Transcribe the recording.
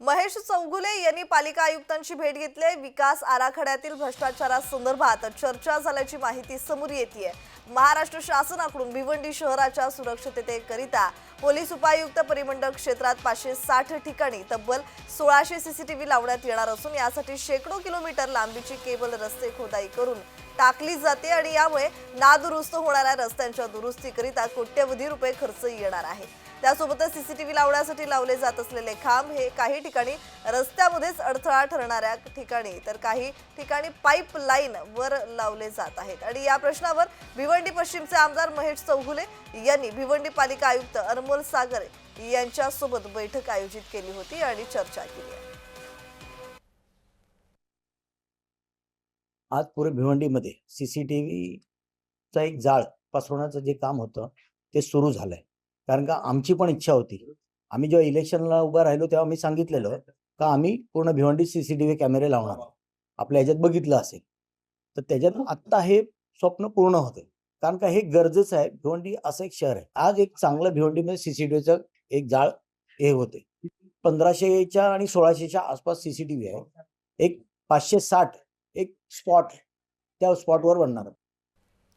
महेश चौगुले यांनी पालिका आयुक्तांची भेट घेतली विकास आराखड्यातील भ्रष्टाचारासंदर्भात चर्चा झाल्याची माहिती समोर येते महाराष्ट्र शासनाकडून भिवंडी शहराच्या सुरक्षिततेकरिता पोलीस उपायुक्त परिमंडळ क्षेत्रात पाचशे साठ ठिकाणी तब्बल सोळाशे सीसीटीव्ही लावण्यात येणार असून यासाठी शेकडो किलोमीटर लांबीची केबल रस्ते खोदाई करून टाकली जाते आणि यामुळे नादुरुस्त होणाऱ्या रस्त्यांच्या दुरुस्तीकरिता कोट्यवधी रुपये खर्च येणार आहे. त्यासोबतच सीसीटीव्ही लावण्यासाठी लावले जात असलेले खांब हे काही ठिकाणी रस्त्यामध्येच अडथळा ठरणाऱ्या ठिकाणी तर काही ठिकाणी पाईप लाईन वर लावले जात आहेत. आणि या प्रश्नावर भिवंडी पश्चिमचे आमदार महेश चौगुले यांनी भिवंडी पालिका आयुक्त अनमोल सागर यांच्यासोबत बैठक आयोजित केली होती आणि चर्चा केली आहे. आज पुरे भिवंडीमध्ये सीसीटीव्हीचं एक जाळ पसरवण्याचं जे काम होतं ते सुरू झालंय. कारण का आमची पण इच्छा होती. आम्ही जेव्हा इलेक्शनला उभं राहिलो तेव्हा मी सांगितलेलं का आम्ही पूर्ण भिवंडी सीसीटीव्ही कॅमेरे लावणार. आपल्या ह्याच्यात बघितलं असेल. तर त्याच्यात आत्ता हे स्वप्न पूर्ण होते कारण का हे गरजेचं आहे. भिवंडी असं एक शहर आहे. आज एक चांगलं भिवंडीमध्ये सीसीटीव्हीचं एक जाळ हे होते. पंधराशेच्या आणि सोळाशेच्या आसपास सीसीटीव्ही आहे. एक पाचशे साठ एक स्पॉट त्या स्पॉटवर बनणार.